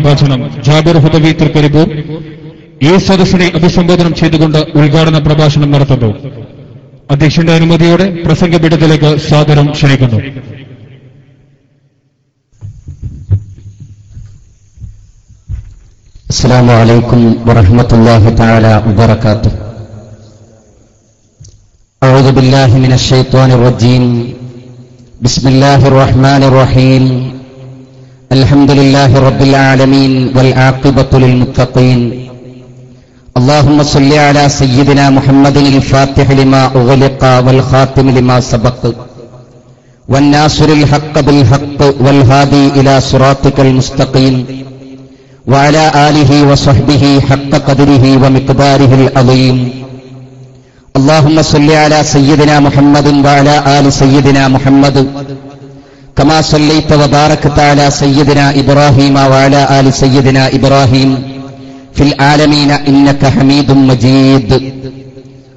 പ്രഭാഷണം ജാബിർ ഹുദവി തൃക്കരിപ്പൂർ ഈ സദസ്സിനെ അഭിസംബോധന ചെയ്തുകൊണ്ട് ഉദ്ഘാടന പ്രഭാഷണം നടത്തുന്നു അധ്യക്ഷന്റെ അനുമതിയോടെ പ്രസംഗപീഠത്തിലേക്ക് സാദരം ക്ഷണിക്കുന്നു السلام عليكم ورحمة الله تعالى وبركاته أعوذ بالله من الشيطان الرجيم بسم الله الرحمن الرحيم الحمد لله رب العالمين والعاقبة للمتقين اللهم صل على سيدنا محمد الفاتح لما أغلق والخاتم لما سبق والناصر الحق بالحق والهادي إلى صراطك المستقيم وعلى آله وصحبه حق قدره ومقداره العظيم اللهم صل على سيدنا محمد وعلى آل سيدنا محمد كما صليت وباركت على سيدنا إبراهيم وعلى آل سيدنا إبراهيم في العالمين إنك حميد مجيد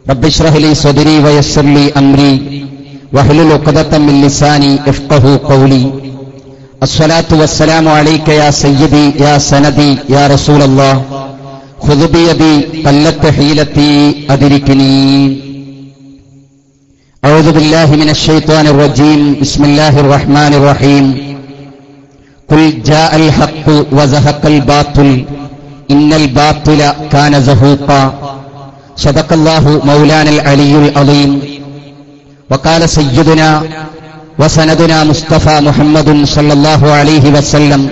رب اشرح لي صدري ويسر لي أمري واحلل عقدة من لساني يفقه قولي الصلاة والسلام عليك يا سيدي يا سندي يا رسول الله خذ بيدي قلت حيلتي أدركني أعوذ بالله من الشيطان الرجيم. بسم الله الرحمن الرحيم. قل جاء الحق وزهق الباطل. إن الباطل كان زهوقا. صدق الله مولانا العلي العظيم. وقال سيدنا وسندنا مصطفى محمد صلى الله عليه وسلم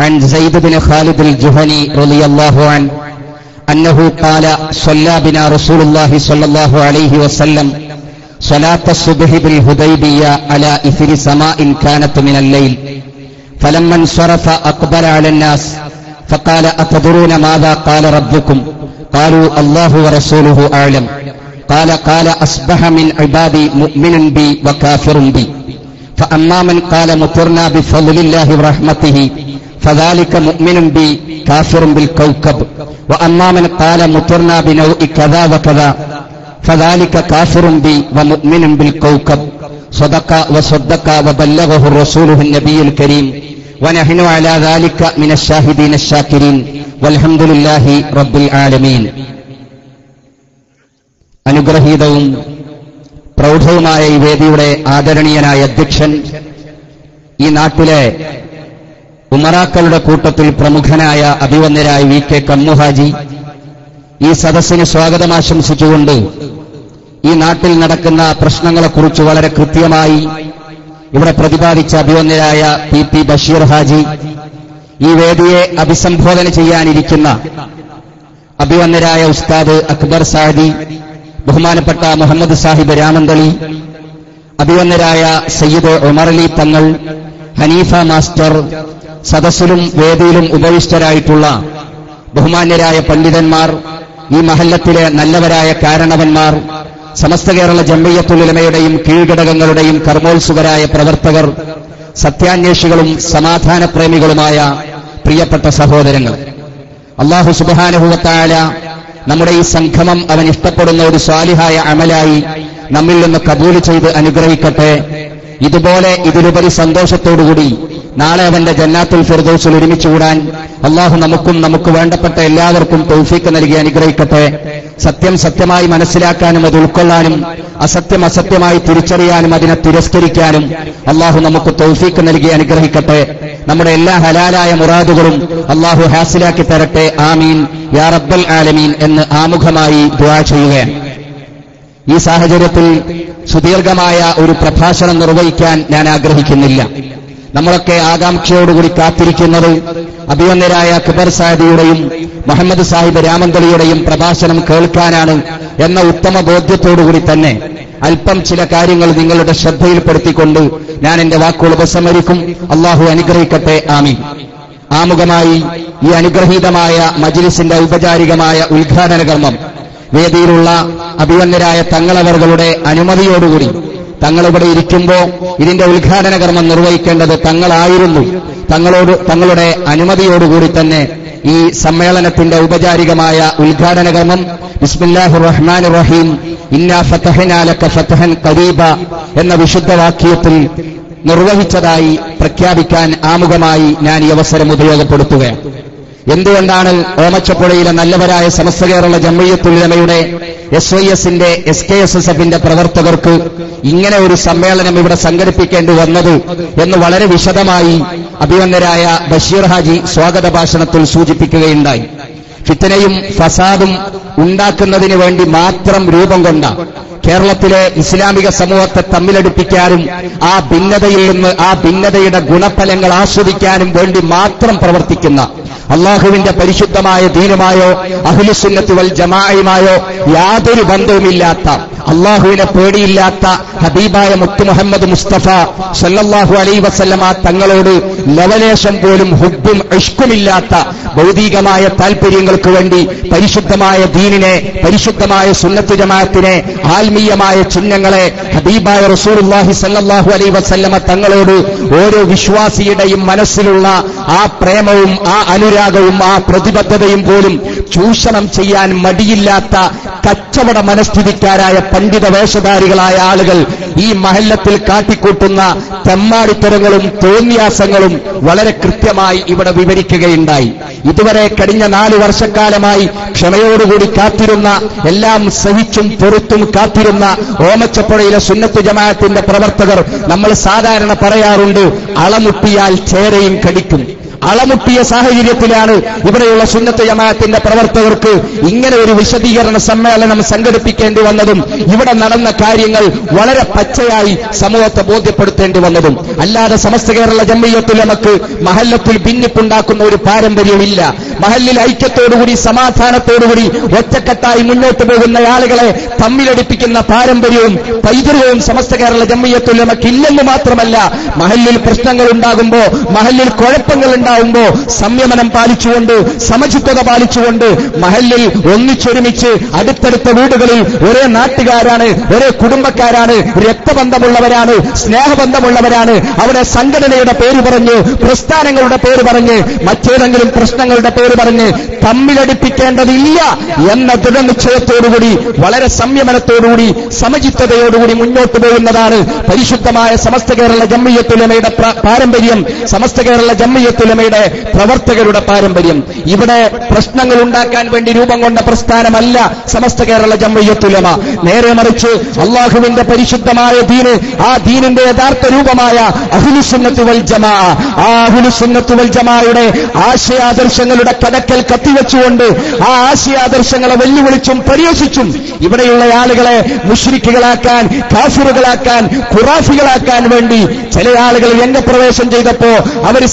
عن زيد بن خالد الجهني رضي الله عنه أنه قال صلى بنا رسول الله صلى الله عليه وسلم صلاة الصبح بالهديبية على إثر سماء كانت من الليل فلما انصرف أقبل على الناس فقال أتدرون ماذا قال ربكم قالوا الله ورسوله أعلم قال قال أصبح من عبادي مؤمن بي وكافر بي فأما من قال مطرنا بفضل الله ورحمته فذلك مؤمن بي كافر بالكوكب وأما من قال مطرنا بنوء كذا وكذا فذلك كافر بي ومؤمن بالكوكب صدق وصدق وبلغه رسوله النبي الكريم ونحن على ذلك من الشاهدين الشاكرين والحمد لله رب العالمين അനുഗ്രഹീതവും പ്രൗഢവുമായ ഈ വേദിയുടെ ആദരണീയനായ അധ്യക്ഷൻ ഈ നാട്ടിലെ ഉമറാക്കളുടെ കൂട്ടത്തിൽ പ്രമുഖനായ അഭിവന്യരായ വി കെ കമ്മുഹാജി ഈ സദസ്സിന് സ്വാഗതം ആശംസിച്ചുകൊണ്ട് ഈ നാട്ടിൽ നടക്കുന്ന പ്രശ്നങ്ങളെക്കുറിച്ച് വളരെ കൃത്യമായി ഇവിടെ പ്രതിപാദിച്ച അഭിവന്യരായ പി പി ബഷീർ ഹാജി ഈ വേദിയെ അഭിസംബോധന ചെയ്യാനിരിക്കുന്ന അഭിവന്യരായ ഉസ്താദ് അക്ബർ സാദി ബഹുമാനപ്പെട്ട മുഹമ്മദ് സാഹിബ് രാമന്തളി അഭിവന്യരായ സയ്യിദ് ഉമറലി തങ്ങൾ ഹനീഫ മാസ്റ്റർ സദസ്സിലും വേദിയിലും ഉപവിഷ്ടരായിട്ടുള്ള ബഹുമാന്യരായ പണ്ഡിതന്മാർ ഈ മഹല്ലത്തിലെ നല്ലവരായ കാരണവന്മാർ സമസ്ത കേരള ജമ്പയ്യത്തുലമയുടെയും കീഴ്ഘടകങ്ങളുടെയും കർമ്മോത്സുകരായ പ്രവർത്തകർ സത്യാന്വേഷികളും സമാധാന പ്രേമികളുമായ പ്രിയപ്പെട്ട സഹോദരങ്ങൾ. അള്ളാഹു സുബാനുഭവത്തായ നമ്മുടെ ഈ സംഗമം അവൻ ഇഷ്ടപ്പെടുന്ന ഒരു സ്വാലിഹായ അമലായി നമ്മിൽ നിന്ന് കബൂൽ ചെയ്ത് അനുഗ്രഹിക്കട്ടെ. ഇതുപോലെ ഇതിലുപരി സന്തോഷത്തോടുകൂടി നാളെ അവന്റെ ജന്നാത്തുൽ ഫിർദോസിൽ ഒരുമിച്ച് കൂടാൻ അള്ളാഹു നമുക്കും നമുക്ക് വേണ്ടപ്പെട്ട എല്ലാവർക്കും തൗഫീക്ക് നൽകി അനുഗ്രഹിക്കട്ടെ. സത്യം സത്യമായി മനസ്സിലാക്കാനും അത് ഉൾക്കൊള്ളാനും അസത്യം അസത്യമായി തിരിച്ചറിയാനും അതിനെ തിരസ്കരിക്കാനും അള്ളാഹു നമുക്ക് തൗഫീക്ക് നൽകി അനുഗ്രഹിക്കട്ടെ. നമ്മുടെ എല്ലാ ഹലാലായ മുറാദുകളും അള്ളാഹു ഹാസിലാക്കി തരട്ടെ. ആമീൻ. യാ റബ്ബൽ ആലമീൻ എന്ന് ആമുഖമായി ദുആ ചെയ്യുകയാണ്. ഈ സാഹചര്യത്തിൽ സുദീർഘമായ ഒരു പ്രഭാഷണം നിർവഹിക്കാൻ ഞാൻ ആഗ്രഹിക്കുന്നില്ല. നമ്മളൊക്കെ ആകാംക്ഷയോടുകൂടി കാത്തിരിക്കുന്നത് അഭിയന്നരായ ഖബർ സാഹിബിയുടെയും മുഹമ്മദ് സാഹിബ് രാമന്തളിയുടെയും പ്രഭാഷണം കേൾക്കാനാണ് എന്ന ഉത്തമ ബോധ്യത്തോടുകൂടി തന്നെ അല്പം ചില കാര്യങ്ങൾ നിങ്ങളുടെ ശ്രദ്ധയിൽപ്പെടുത്തിക്കൊണ്ട് ഞാൻ എന്റെ വാക്കുകൾ ഉപസമരിക്കും അള്ളാഹു അനുഗ്രഹിക്കട്ടെ. ആമി ആമുഖമായി ഈ അനുഗ്രഹീതമായ മജിലിസിന്റെ ഔപചാരികമായ ഉദ്ഘാടന കർമ്മം വേദിയിലുള്ള അഭിയന്നരായ തങ്ങളവറുകളുടെ അനുമതിയോടുകൂടി തങ്ങളിവിടെ ഇരിക്കുമ്പോൾ ഇതിന്റെ ഉദ്ഘാടന കർമ്മം നിർവഹിക്കേണ്ടത് തങ്ങളായിരുന്നു. തങ്ങളോട് തങ്ങളുടെ അനുമതിയോടുകൂടി തന്നെ ഈ സമ്മേളനത്തിന്റെ ഔപചാരികമായ ഉദ്ഘാടന കർമ്മം ബിസ്മില്ലാഹു റഹ്മാൻ റഹീം ഇന്നാ ഫതഹനാലക ഫതഹൻ കരീബ എന്ന വിശുദ്ധവാക്യത്തിൽ നിർവഹിച്ചതായി പ്രഖ്യാപിക്കാൻ ആമുഖമായി ഞാൻ ഈ അവസരം ഉപയോഗപ്പെടുത്തുകയാണ്. എന്തുകൊണ്ടാണ് ഓമച്ചപ്പുഴയിലെ നല്ലവരായ സമസ്ത കേരള ജമ്മയ്യത്തുലമയുടെ എസ് വൈ എസിന്റെ എസ് കെ എസ് എസ് എഫിന്റെ പ്രവർത്തകർക്ക് ഇങ്ങനെ ഒരു സമ്മേളനം ഇവിടെ സംഘടിപ്പിക്കേണ്ടി വന്നത് എന്ന് വളരെ വിശദമായി അഭിമന്യരായ ബഷീർ ഹാജി സ്വാഗത ഭാഷണത്തിൽ സൂചിപ്പിക്കുകയുണ്ടായി. ഫിത്തനയും ഫസാദും ഉണ്ടാക്കുന്നതിന് വേണ്ടി മാത്രം രൂപം കൊണ്ട കേരളത്തിലെ ഇസ്ലാമിക സമൂഹത്തെ തമ്മിലടുപ്പിക്കാനും ആ ഭിന്നതയിൽ നിന്ന് ആ ഭിന്നതയുടെ ഗുണഫലങ്ങൾ ആസ്വദിക്കാനും വേണ്ടി മാത്രം പ്രവർത്തിക്കുന്ന അള്ളാഹുവിന്റെ പരിശുദ്ധമായ ദീനമായോ അഹിലുസുന്നത്തു വൽ ജമായുമായോ യാതൊരു ബന്ധവുമില്ലാത്ത അള്ളാഹുവിനെ പേടിയില്ലാത്ത ഹബീബായ മുത്തു മുഹമ്മദ് മുസ്തഫ സല്ലല്ലാഹു അലൈ വസല്ലമ തങ്ങളോട് ലവലേശം പോലും ഹുബും ഇഷ്കുമില്ലാത്ത ഭൗതികമായ താൽപര്യങ്ങൾക്ക് വേണ്ടി പരിശുദ്ധമായ ദീനിനെ പരിശുദ്ധമായ സുന്നത്ത് ജമാഅത്തിനെ ആത്മീയമായ ചിഹ്നങ്ങളെ ഹബീബായ റസൂലുള്ളാഹി സല്ലാഹു അലൈ വസല്ലമ തങ്ങളോട് ഓരോ വിശ്വാസിയുടെയും മനസ്സിലുള്ള ആ പ്രേമവും ആ അനുരാഗവും ആ പ്രതിബദ്ധതയും പോലും ചൂഷണം ചെയ്യാൻ മടിയില്ലാത്ത കച്ചവട മനസ്ഥിതിക്കാരായ പണ്ഡിത വേഷധാരികളായ ആളുകൾ ഈ മഹല്ലത്തിൽ കാട്ടിക്കൂട്ടുന്ന തെമ്മാടിത്തരങ്ങളും തോന്നിയാസങ്ങളും വളരെ കൃത്യമായി ഇവിടെ വിവരിക്കുകയുണ്ടായി. ഇതുവരെ കഴിഞ്ഞ നാല് വർഷക്കാലമായി ക്ഷമയോടുകൂടി കാത്തിരുന്ന എല്ലാം സഹിച്ചും പൊറുത്തും കാത്തിരുന്ന ഓമച്ചപ്പുഴയിലെ സുന്നത്ത് ജമാഅത്തിന്റെ പ്രവർത്തകർ നമ്മൾ സാധാരണ പറയാറുണ്ട് അളമുട്ടിയാൽ ചേരയും കടിക്കും. അളമുട്ടിയ സാഹചര്യത്തിലാണ് ഇവിടെയുള്ള സുന്നത്ത് ജമാഅത്തിന്റെ പ്രവർത്തകർക്ക് ഇങ്ങനെ ഒരു വിശദീകരണ സമ്മേളനം സംഘടിപ്പിക്കേണ്ടി വന്നതും ഇവിടെ നടന്ന കാര്യങ്ങൾ വളരെ പച്ചയായി സമൂഹത്തെ ബോധ്യപ്പെടുത്തേണ്ടി വന്നതും. അല്ലാതെ സമസ്ത കേരള ജമ്മിയത്തുലമക്ക് മഹല്ലത്തിൽ ഭിന്നിപ്പുണ്ടാക്കുന്ന ഒരു പാരമ്പര്യമില്ല മഹല്ലിൽ ഐക്യത്തോടുകൂടി സമാധാനത്തോടുകൂടി ഒറ്റക്കെട്ടായി മുന്നോട്ട് പോകുന്ന ആളുകളെ തമ്മിലടിപ്പിക്കുന്ന പാരമ്പര്യവും പൈതൃകവും സമസ്ത കേരള ജമ്മിയത്തുലമക്ക് ഇല്ലെന്ന് മാത്രമല്ല മഹല്ലിൽ പ്രശ്നങ്ങൾ ഉണ്ടാകുമ്പോ മഹല്ലിൽ കുഴപ്പങ്ങൾ ഉണ്ടാകുമ്പോ സംയമനം പാലിച്ചുകൊണ്ട് സമചിത്വത പാലിച്ചുകൊണ്ട് മഹല്ലിൽ ഒന്നിച്ചൊരുമിച്ച് അടുത്തടുത്ത വീടുകളിൽ ഒരേ നാട്ടുകാരാണ് ഒരേ കുടുംബക്കാരാണ് രക്തബന്ധമുള്ളവരാണ് സ്നേഹബന്ധമുള്ളവരാണ്. അവിടെ സംഘടനയുടെ പേര് പറഞ്ഞ് പ്രസ്ഥാനങ്ങളുടെ പേര് പറഞ്ഞ് മറ്റേതെങ്കിലും പ്രശ്നങ്ങളുടെ പേര് പറഞ്ഞ് തമ്മിലടിപ്പിക്കേണ്ടതില്ല എന്ന ദൃഢനിശ്ചയത്തോടുകൂടി വളരെ സംയമനത്തോടുകൂടി സമചിത്തതയോടുകൂടി മുന്നോട്ട് പോകുന്നതാണ് പരിശുദ്ധമായ സമസ്ത കേരള ജമ്മിയത്തുലമയുടെ പ്ര- പാരമ്പര്യം. സമസ്ത കേരള ജമ്മിയത്തുലമയുടെ പ്രവർത്തകരുടെ പാരമ്പര്യം. ഇവിടെ പ്രശ്നങ്ങൾ ഉണ്ടാക്കാൻ വേണ്ടി രൂപം കൊണ്ട പ്രസ്ഥാനമല്ല സമസ്ത കേരള ജമ്മയ്യത്തുലമ നേരെ മറിച്ച് അള്ളാഹുവിന്റെ പരിശുദ്ധമായ ദീന് ആ ദീനിന്റെ യഥാർത്ഥ രൂപമായ അഹുലുസുന്നത്ത് വൽ ജമാ. ആ അഹുലുസുന്നത്ത് വൽ ജമായുടെ ആശയാദർശങ്ങളുടെ കടക്കൽ കത്തിവെച്ചുകൊണ്ട് ആ ആശയാദർശങ്ങളെ വെല്ലുവിളിച്ചും പരിഹസിച്ചും ഇവിടെയുള്ള ആളുകളെ മുഷ്രിക്കുകളാക്കാൻ കാഫിറുകളാക്കാൻ ഖുറാഫികളാക്കാൻ വേണ്ടി ചില ആളുകൾ രംഗപ്രവേശം ചെയ്തപ്പോ അവർ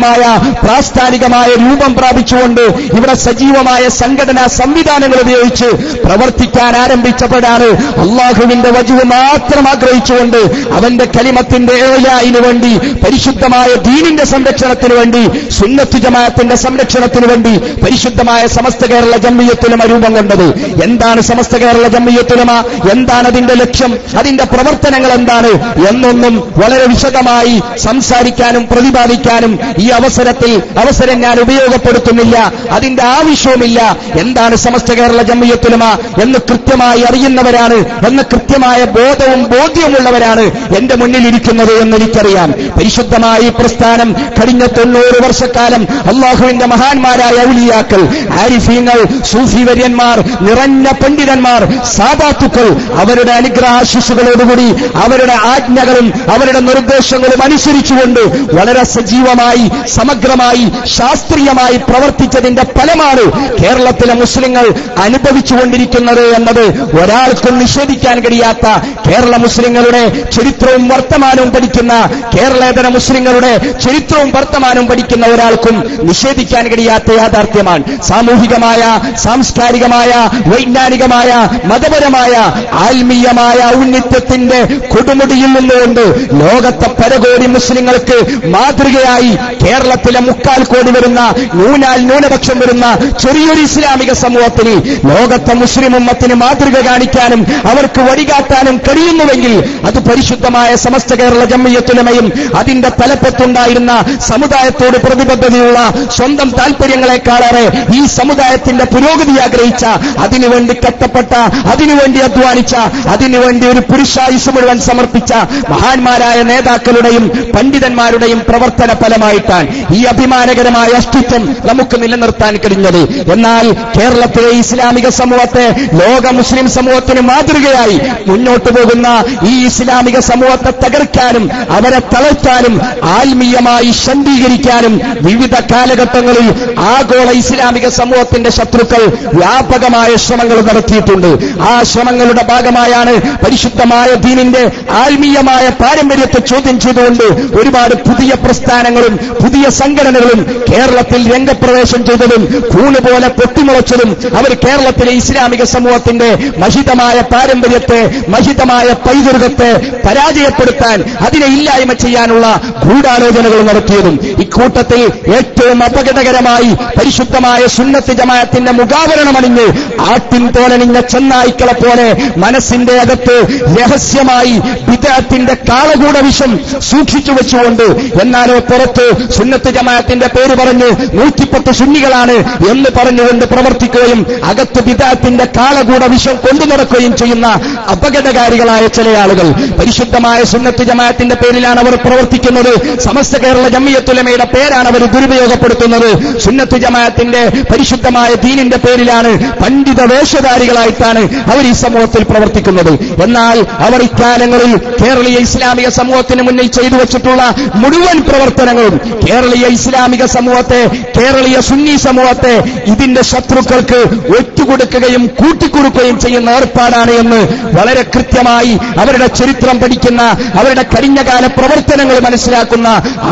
സംഘടനാപരമായ പ്രാസ്ഥാനികമായ രൂപം പ്രാപിച്ചുകൊണ്ട് ഇവിടെ സജീവമായ സംഘടനാ സംവിധാനങ്ങൾ ഉപയോഗിച്ച് പ്രവർത്തിക്കാൻ ആരംഭിച്ചപ്പോഴാണ് അള്ളാഹുവിന്റെ വജുവ് മാത്രം ആഗ്രഹിച്ചുകൊണ്ട് അവന്റെ കലിമത്തിന്റെ ഏലായിന് വേണ്ടി പരിശുദ്ധമായ ദീനിന്റെ സംരക്ഷണത്തിന് വേണ്ടി സുന്നത്ത് ജമാഅത്തിന്റെ സംരക്ഷണത്തിന് വേണ്ടി പരിശുദ്ധമായ സമസ്ത കേരള ജമ്മിയത്തുലമ രൂപം കൊണ്ടത്. എന്താണ് സമസ്ത കേരള ജമ്മിയത്തുലമ എന്താണ് അതിന്റെ ലക്ഷ്യം? അതിന്റെ പ്രവർത്തനങ്ങൾ എന്താണ്? എന്നൊന്നും വളരെ വിശദമായി സംസാരിക്കാനും പ്രതിപാദിക്കാനും ഈ അവസരത്തിൽ അവസരം ഞാൻ ഉപയോഗപ്പെടുത്തുന്നില്ല. അതിന്റെ ആവശ്യവുമില്ല. എന്താണ് സമസ്ത കേരള ജമ്മിയത്തുലമ എന്ന് കൃത്യമായി അറിയുന്നവരാണ് എന്ന് കൃത്യമായ ബോധവും ബോധ്യമുള്ളവരാണ് എന്റെ മുന്നിൽ ഇരിക്കുന്നത് എന്ന് എനിക്കറിയാം പരിശുദ്ധമായ ഈ പ്രസ്ഥാനം കഴിഞ്ഞ തൊണ്ണൂറ് വർഷക്കാലം അള്ളാഹുവിന്റെ മഹാന്മാരായ ഔലിയാക്കൾ ആരിഫീങ്ങൾ സൂഫിവര്യന്മാർ നിറഞ്ഞ പണ്ഡിതന്മാർ സാദാത്തുക്കൾ അവരുടെ അനുഗ്രഹാശിഷുകളോടുകൂടി അവരുടെ ആജ്ഞകളും അവരുടെ നിർദ്ദേശങ്ങളും അനുസരിച്ചുകൊണ്ട് വളരെ സജീവമായി സമഗ്രമായി ശാസ്ത്രീയമായി പ്രവർത്തിച്ചതിന്റെ ഫലമാണ് കേരളത്തിലെ മുസ്ലിങ്ങൾ അനുഭവിച്ചുകൊണ്ടിരിക്കുന്നത് എന്നത്. ഒരാൾക്കും നിഷേധിക്കാൻ കഴിയാത്ത കേരള മുസ്ലിങ്ങളുടെ ചരിത്രവും വർത്തമാനവും പഠിക്കുന്ന കേരളേതര മുസ്ലിങ്ങളുടെ ചരിത്രവും വർത്തമാനവും പഠിക്കുന്ന ഒരാൾക്കും നിഷേധിക്കാൻ കഴിയാത്ത യാഥാർത്ഥ്യമാണ്. സാമൂഹികമായ സാംസ്കാരികമായ വൈജ്ഞാനികമായ മതപരമായ ആത്മീയമായ ഔന്നിത്യത്തിന്റെ കൊടുമുടിയിൽ നിന്നുകൊണ്ട് ലോകത്തെ പരകോടി മുസ്ലിങ്ങൾക്ക് മാതൃകയായി കേരളത്തിലെ മുക്കാൽ കോടി വരുന്ന നൂനാൽ ന്യൂനപക്ഷം വരുന്ന ചെറിയൊരു ഇസ്ലാമിക സമൂഹത്തിന് ലോകത്തെ മുസ്ലിം ഉമ്മത്തിന് മാതൃക കാണിക്കാനും അവർക്ക് വഴികാട്ടാനും കഴിയുന്നുവെങ്കിൽ അത് പരിശുദ്ധമായ സമസ്ത കേരള ജമ്മിയത്തുലമയും അതിന്റെ തലപ്പത്തുണ്ടായിരുന്ന സമുദായത്തോട് പ്രതിബദ്ധതയുള്ള സ്വന്തം താൽപര്യങ്ങളെക്കാളേറെ ഈ സമുദായത്തിന്റെ പുരോഗതി ആഗ്രഹിച്ച അതിനുവേണ്ടി കെട്ടപ്പെട്ട അതിനുവേണ്ടി അധ്വാനിച്ച അതിനുവേണ്ടി ഒരു പുരുഷായുസ് മുഴുവൻ സമർപ്പിച്ച മഹാന്മാരായ നേതാക്കളുടെയും പണ്ഡിതന്മാരുടെയും പ്രവർത്തന ഫലമായിട്ടാണ് ഈ അഭിമാനകരമായ അസ്തിത്വം നമുക്ക് നിലനിർത്താൻ കഴിഞ്ഞത്. എന്നാൽ കേരളത്തിലെ ഇസ്ലാമിക സമൂഹത്തെ ലോക മുസ്ലിം സമൂഹത്തിന് മാതൃകയായി മുന്നോട്ടു പോകുന്ന ഈ ഇസ്ലാമിക സമൂഹത്തെ തകർക്കാനും അവരെ തളർത്താനും ആത്മീയമായി ശണ്ഡീകരിക്കാനും വിവിധ കാലഘട്ടങ്ങളിൽ ആഗോള ഇസ്ലാമിക സമൂഹത്തിന്റെ ശത്രുക്കൾ വ്യാപകമായ ശ്രമങ്ങൾ നടത്തിയിട്ടുണ്ട്. ആ ശ്രമങ്ങളുടെ ഭാഗമായാണ് പരിശുദ്ധമായ ദീനിന്റെ ആത്മീയമായ പാരമ്പര്യത്തെ ചോദ്യം ചെയ്തുകൊണ്ട് ഒരുപാട് പുതിയ പ്രസ്ഥാനങ്ങളും പുതിയ സംഘടനകളും കേരളത്തിൽ രംഗപ്രവേശം ചെയ്തതും കൂണുപോലെ പൊട്ടിമുളച്ചതും അവർ കേരളത്തിലെ ഇസ്ലാമിക സമൂഹത്തിന്റെ മഹിതമായ പാരമ്പര്യത്തെ മഹിതമായ പൈതൃകത്തെ പരാജയപ്പെടുത്താൻ അതിനെ ഇല്ലായ്മ ചെയ്യാനുള്ള ഗൂഢാലോചനകൾ നടത്തിയതും ഇക്കൂട്ടത്തിൽ ഏറ്റവും അപകടകരമായി പരിശുദ്ധമായ സുന്നത്ത് ജമാഅത്തിന്റെ മുഖാവരണമണിഞ്ഞ് ആട്ടിൻ തോലണിഞ്ഞ ചെന്നായ്ക്കളെ പോലെ മനസ്സിന്റെ അകത്ത് രഹസ്യമായി വിദേഹത്തിന്റെ കാളകൂട വിഷം സൂക്ഷിച്ചു വെച്ചുകൊണ്ട് എന്നാലോ പുറത്ത് സുന്നത്ത് ജമാഅത്തിന്റെ പേര് പറഞ്ഞു നൂറ്റിപ്പത്ത് സുന്നികളാണ് എന്ന് പറഞ്ഞുകൊണ്ട് പ്രവർത്തിക്കുകയും അകത്ത് വിദാത്തിന്റെ കാലകൂട വിഷം കൊണ്ടു നടക്കുകയും ചെയ്യുന്ന അപകടകാരികളായ ചില ആളുകൾ. പരിശുദ്ധമായ സുന്നത്ത് ജമാഅത്തിന്റെ പേരിലാണ് അവർ പ്രവർത്തിക്കുന്നത്. സമസ്ത കേരള ജമ്മിയത്തുലമയുടെ പേരാണ് അവർ ദുരുപയോഗപ്പെടുത്തുന്നത്. സുന്നത്ത് ജമാഅത്തിന്റെ പരിശുദ്ധമായ ദീനിന്റെ പേരിലാണ് പണ്ഡിത വേഷധാരികളായിട്ടാണ് അവർ ഈ സമൂഹത്തിൽ പ്രവർത്തിക്കുന്നത്. എന്നാൽ അവർ ഇക്കാലങ്ങളിൽ കേരളീയ ഇസ്ലാമിക സമൂഹത്തിന് മുന്നിൽ ചെയ്തു വച്ചിട്ടുള്ള മുഴുവൻ പ്രവർത്തനങ്ങളും കേരളീയ ഇസ്ലാമിക സമൂഹത്തെ കേരളീയ സുന്നി സമൂഹത്തെ ഇതിന്റെ ശത്രുക്കൾക്ക് ഒറ്റുകൊടുക്കുകയും കൂട്ടിക്കൊടുക്കുകയും ചെയ്യുന്ന ഏർപ്പാടാണ് എന്ന് വളരെ കൃത്യമായി അവരുടെ ചരിത്രം പഠിക്കുന്ന അവരുടെ കഴിഞ്ഞകാല പ്രവർത്തനങ്ങൾ മനസ്സിലാക്കുന്ന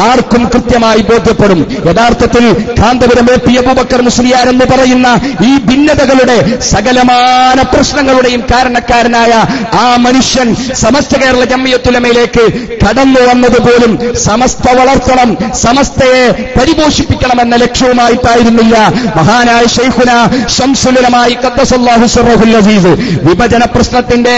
ആർക്കും കൃത്യമായി ബോധ്യപ്പെടും. യഥാർത്ഥത്തിൽ കാന്തപുരം എ പി അബൂബക്കർ മുസ്ലിയാർ എന്ന് പറയുന്ന ഈ ഭിന്നതകളുടെ സകലമാന പ്രശ്നങ്ങളുടെയും കാരണക്കാരനായ ആ മനുഷ്യൻ സമസ്ത കേരള ജമ്മിയത്തുലമയിലേക്ക് കടന്നു വന്നതുപോലും സമസ്ത വളർത്തണം സമസ്തയെ പരിപോഷിപ്പിക്കണമെന്ന ലക്ഷ്യവുമായിട്ടായിരുന്നില്ല. മഹാനായ ഷെയ്ഖുന ഷംസുലമായി ഖദ്ദസല്ലാഹു സറഹുൽ അസീസ് വിഭജന പ്രശ്നത്തിന്റെ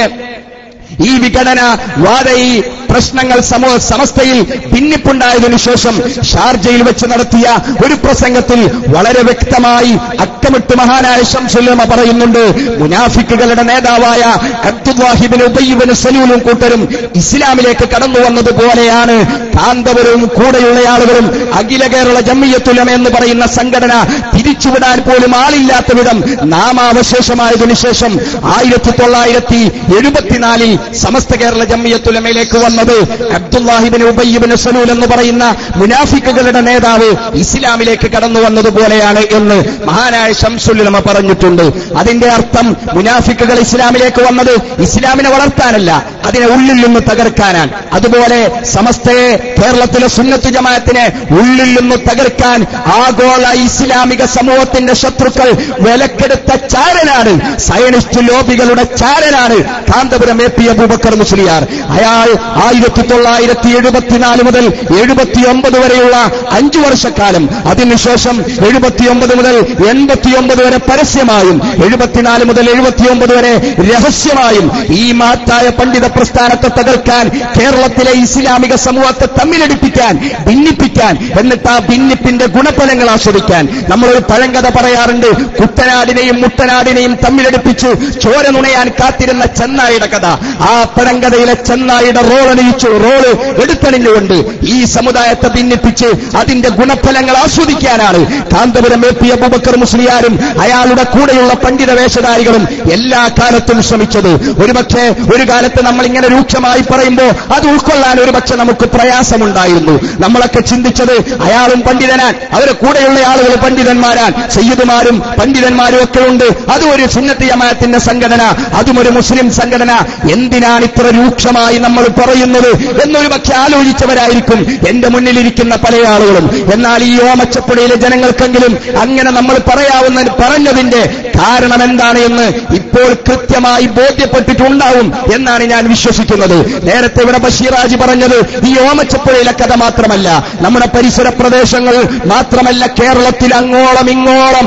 ഈ വിഘടന വാദ ഈ പ്രശ്നങ്ങൾ സമൂഹ സമസ്തയിൽ ഭിന്നിപ്പുണ്ടായതിനു ശേഷം ഷാർജയിൽ വെച്ച് നടത്തിയ ഒരു പ്രസംഗത്തിൽ വളരെ വ്യക്തമായി അക്കമിട്ട് മഹാനായ ശംസുല്ലമ പറയുന്നുണ്ട് മുനാഫിക്കുകളുടെ നേതാവായ അബ്ദുവാഹിബിന് ഉബയ്യബിന് സലൂലും കൂട്ടരും ഇസ്ലാമിലേക്ക് കടന്നു വന്നതുപോലെയാണ് കാന്തപുരവും കൂടെയുള്ള ആളുകളും അഖില കേരള ജമ്മിയത്തുലം എന്ന് പറയുന്ന സംഘടന തിരിച്ചുവിടാൻ പോലും ആളില്ലാത്ത വിധം നാമാവശേഷമായതിനു ശേഷം ആയിരത്തി തൊള്ളായിരത്തി എഴുപത്തിനാലിൽ സമസ്ത കേരള ജമ്മിയത്തുലമയിലേക്ക് വന്നത് അബ്ദുല്ലാഹിബിന് ഉബയ്യബിന് സലൂൽ എന്ന് പറയുന്ന മുനാഫിക്കുകളുടെ നേതാവ് ഇസ്ലാമിലേക്ക് കടന്നു വന്നതുപോലെയാണ് എന്ന് മഹാനായ ശംസുലുലമ പറഞ്ഞിട്ടുണ്ട്. അതിന്റെ അർത്ഥം മുനാഫിക്കുകൾ ഇസ്ലാമിലേക്ക് വന്നത് ഇസ്ലാമിനെ വളർത്താനല്ല അതിനെ ഉള്ളിൽ നിന്ന് തകർക്കാനാണ്. അതുപോലെ സമസ്തയെ കേരളത്തിലെ സുന്നത്ത് ജമാഅത്തിനെ ഉള്ളിൽ നിന്ന് തകർക്കാൻ ആഗോള ഇസ്ലാമിക സമൂഹത്തിന്റെ ശത്രുക്കൾ വിലക്കെടുത്ത ചാരനാണ്. സയനിസ്റ്റ് ലോബികളുടെ ചാരനാണ് കാന്തപുരം എ പി അബൂബക്കർ മുസ്ലിയാർ. അയാൾ ആയിരത്തി തൊള്ളായിരത്തി എഴുപത്തിനാല് മുതൽ എഴുപത്തിയൊമ്പത് വരെയുള്ള അഞ്ചു വർഷക്കാലം. അതിനുശേഷം എഴുപത്തിയൊമ്പത് മുതൽ എൺപത്തിയൊമ്പത് വരെ പരസ്യമായും എഴുപത്തിനാല് മുതൽ എഴുപത്തിയൊമ്പത് വരെ രഹസ്യമായും ഈ മാറ്റായ പണ്ഡിത പ്രസ്ഥാനത്തെ തകർക്കാൻ കേരളത്തിലെ ഇസ്ലാമിക സമൂഹത്തെ തമ്മിലടിപ്പിക്കാൻ ഭിന്നിപ്പിക്കാൻ എന്നിട്ട് ആ ഭിന്നിപ്പിന്റെ ഗുണഫലങ്ങൾ ആസ്വദിക്കാൻ നമ്മളൊരു പഴങ്കഥ പറയാറുണ്ട്. കുട്ടനാടിനെയും മുട്ടനാടിനെയും തമ്മിലടിപ്പിച്ച് ചോര നുണയാൻ കാത്തിരുന്ന ചെന്നായിയുടെ കഥ. ആ പഴങ്കഥയിലെ ചെന്നായുടെ റോളണിയിച്ചു റോൾ എടുത്തണിഞ്ഞുകൊണ്ട് ഈ സമുദായത്തെ ഭിന്നിപ്പിച്ച് അതിന്റെ ഗുണഫലങ്ങൾ ആസ്വദിക്കാനാണ് കാന്തപുരം എ പി അബൂബക്കർ മുസ്ലിയാരും അയാളുടെ കൂടെയുള്ള പണ്ഡിത വേഷധാരികളും എല്ലാ കാലത്തും ശ്രമിച്ചത്. ഒരുപക്ഷെ ഒരു കാലത്ത് നമ്മൾ ഇങ്ങനെ രൂക്ഷമായി പറയുമ്പോൾ അത് ഉൾക്കൊള്ളാൻ ഒരുപക്ഷെ നമുക്ക് പ്രയാസമുണ്ടായിരുന്നു. നമ്മളൊക്കെ ചിന്തിച്ചത് അയാളും പണ്ഡിതനാൻ അവരെ കൂടെയുള്ള ആളുകൾ പണ്ഡിതന്മാരാൻ സയ്യിദുമാരും പണ്ഡിതന്മാരും ഒക്കെ ഉണ്ട്. അതും ഒരു സുന്നത്തി ജമാഅത്തിന്റെ സംഘടന അതും ഒരു മുസ്ലിം സംഘടന. എന്തിനാണ് ഇത്ര രൂക്ഷമായി നമ്മൾ പറയുന്നത്? പറയുന്നത് എന്നൊരു പക്ഷെ ആലോചിച്ചവരായിരിക്കും. എന്റെ മുന്നിലിരിക്കുന്ന പല ആളുകളും. എന്നാൽ ഈ ഓമച്ചപ്പുഴയിലെ ജനങ്ങൾക്കെങ്കിലും അങ്ങനെ നമ്മൾ പറയാവുന്ന പറഞ്ഞതിന്റെ കാരണം എന്താണ് എന്ന് ഇപ്പോൾ കൃത്യമായി ബോധ്യപ്പെട്ടിട്ടുണ്ടാവും എന്നാണ് ഞാൻ വിശ്വസിക്കുന്നത്. നേരത്തെ ഇവിടെ ബഷീറാജി പറഞ്ഞത് ഈ ഓമച്ചപ്പുഴയിലെ കഥ മാത്രമല്ല. നമ്മുടെ പരിസര പ്രദേശങ്ങൾ മാത്രമല്ല കേരളത്തിൽ അങ്ങോളം ഇങ്ങോളം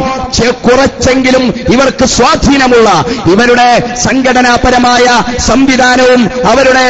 കുറച്ചെങ്കിലും ഇവർക്ക് സ്വാധീനമുള്ള ഇവരുടെ സംഘടനാപരമായ സംവിധാനവും അവരുടെ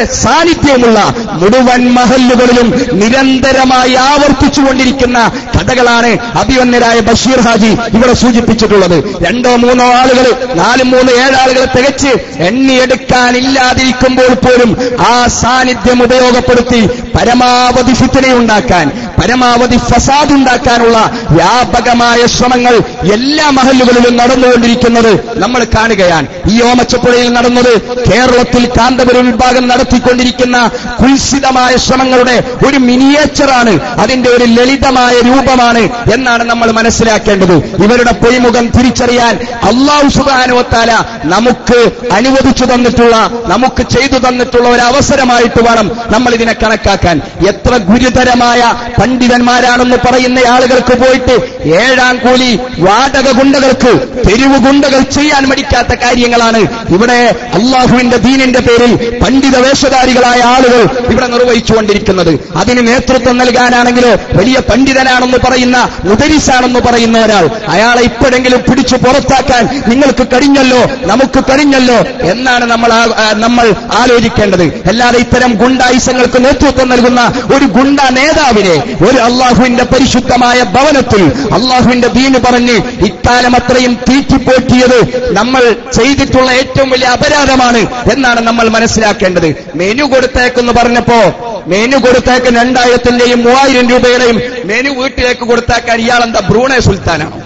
സാന്നിധ്യവുമുള്ള മുഴുവൻ മഹല്ലുകളിലും നിരന്തരമായി ആവർത്തിച്ചുകൊണ്ടിരിക്കുന്ന കഥകളാണ് അഭിവന്യരായ ബഷീർ ഹാജി ഇവിടെ സൂചിപ്പിച്ചിട്ടുള്ളത്. രണ്ടോ മൂന്നോ ആളുകൾ നാലും മൂന്ന് ഏഴാളുകൾ തികച്ച് എണ്ണിയെടുക്കാനില്ലാതിരിക്കുമ്പോൾ പോലും ആ സാന്നിധ്യം ഉപയോഗപ്പെടുത്തി പരമാവധി ഫിത്തനയുണ്ടാക്കാൻ പരമാവധി ഫസാദ് ഉണ്ടാക്കാനുള്ള വ്യാപകമായ ശ്രമങ്ങൾ എല്ലാ മഹല്ലുകളിലും നടന്നുകൊണ്ടിരിക്കുന്നത് നമ്മൾ കാണുകയാണ്. ഈ ഓമച്ചപ്പുഴയിൽ നടന്നത് കേരളത്തിൽ കാന്തപുര വിഭാഗം നടത്തിക്കൊണ്ടിരിക്കുന്ന കുൽസിതമായ ശ്രമങ്ങളുടെ ഒരു മിനിയേച്ചറാണ്. അതിന്റെ ഒരു ലളിതമായ രൂപമാണ് എന്നാണ് നമ്മൾ മനസ്സിലാക്കേണ്ടത്. ഇവരുടെ പൊയ്മുഖം തിരിച്ചറിയാൻ അള്ളാഹു സുബാനുവത്താല നമുക്ക് അനുവദിച്ചു തന്നിട്ടുള്ള നമുക്ക് ചെയ്തു തന്നിട്ടുള്ള ഒരു അവസരമായിട്ട് വേണം നമ്മൾ ഇതിനെ കണക്കാക്കാൻ. എത്ര ഗുരുതരമായ പണ്ഡിതന്മാരാണെന്ന് പറയുന്ന ആളുകൾക്ക് പോയിട്ട് ഏഴാം കൂലി വാടക ഗുണ്ടകൾക്ക് തെരുവ് ഗുണ്ടകൾ ചെയ്യാൻ മടിക്കാത്ത കാര്യങ്ങളാണ്. ഇവിടെ അള്ളാഹുവിന്റെ ദീനിന്റെ പേരിൽ പണ്ഡിത വേഷധാരികളായ ആളുകൾ ഇവിടെ നിർവഹിച്ചുകൊണ്ടിരിക്കുന്നത്. അതിന് നേതൃത്വം നൽകാനാണെങ്കിൽ വലിയ പണ്ഡിതനാണെന്ന് പറയുന്ന മുദരിസാണെന്ന് പറയുന്ന ഒരാൾ അയാളെ ഇപ്പോഴെങ്കിലും പിടിച്ചു പുറത്താക്കാൻ നിങ്ങൾക്ക് കഴിഞ്ഞല്ലോ നമുക്ക് കഴിഞ്ഞല്ലോ എന്നാണ് നമ്മൾ നമ്മൾ ആലോചിക്കേണ്ടത്. അല്ലാതെ ഇത്തരം ഗുണ്ടായുസങ്ങൾക്ക് നേതൃത്വം നൽകുന്ന ഒരു ഗുണ്ട നേതാവിനെ ഒരു അള്ളാഹുവിന്റെ പരിശുദ്ധമായ ഭവനത്തിൽ അള്ളാഹുവിന്റെ ദീന് പറഞ്ഞ് ഇക്കാലം അത്രയും തീറ്റിപ്പോറ്റിയത് നമ്മൾ ചെയ്തിട്ടുള്ള ഏറ്റവും വലിയ അപരാധമാണ് എന്നാണ് നമ്മൾ മനസ്സിലാക്കേണ്ടത്. മെനു കൊടുത്തേക്കെന്ന് പറഞ്ഞപ്പോ മെനു കൊടുത്തേക്ക് രണ്ടായിരത്തിന്റെയും മൂവായിരം രൂപയുടെയും മെനു വീട്ടിലേക്ക് കൊടുത്തേക്കാൻ ഇയാൾ എന്താ ബ്രൂണെ സുൽത്താനാണോ?